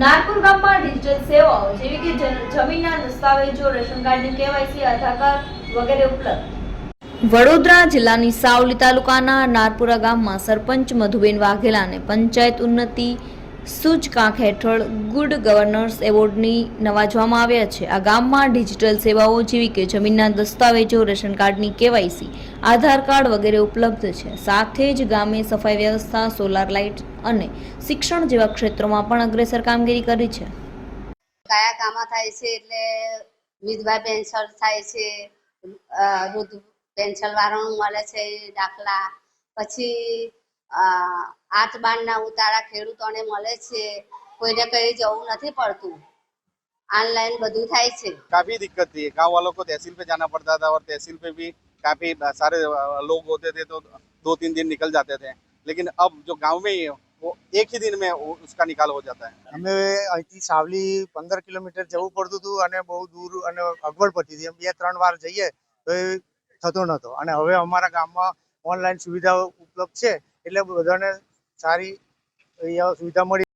નાગપુર ગામમાં ડિજિટલ સેવાઓ જેવી કે જમીનના દસ્તાવેજો, રેશન કાર્ડની કેવાયસી, આધાર કાર્ડ વગેરે ઉપલબ્ધ. વડોદરા જિલ્લાની સાવલી તાલુકાના નારપુરા ગામમાં સરપંચ મધુબેન વાઘેલાને પંચાયત ઉન્નતિ સૂચકાંક હેઠળ ગુડ ગવર્નન્સ એવોર્ડની નવાજવામાં આવ્યા છે. આ ગામમાં ડિજિટલ સેવાઓ જેવી કે જમીનના દસ્તાવેજો, રેશન કાર્ડની કેવાયસી, આધાર કાર્ડ વગેરે ઉપલબ્ધ છે. સાથે જ ગામે સફાઈ વ્યવસ્થા સોલાર લાઇટ અને શિક્ષણ જેવા ક્ષેત્રોમાં પણ અગ્રેસર કામગીરી કરી છે. કયા કામો થાય છે એટલે વિધવા પેન્શન થાય છે વૃદ્ધ પેન્શન વાળાનું મળે છે દાખલા. પછી આઠ બારના ઉતારા ખેડૂતોને મળે છે કોઈને કઈ જવું નથી પડતું ઓનલાઈન બધું થાય છે काफी दिक्कत थी गांव वालों को तहसील पे जाना पड़ता था और तहसील पे भी काफी सारे लोग होते थे तो दो तीन दिन निकल जाते थे लेकिन अब जो गांव में ही है वो एक ही दिन में वो- उसका निकाल हो जाता है અમે અહીંથી સાવલી પંદર કિલોમીટર જવું પડતું હતું અને બહુ દૂર અને અગવડ પડતી હતી એમ બે ત્રણ વાર જઈએ તો એ થતો નહોતો અને હવે અમારા ગામમાં ઓનલાઈન સુવિધાઓ ઉપલબ્ધ છે એટલે બધાને સારી સુવિધા મળી.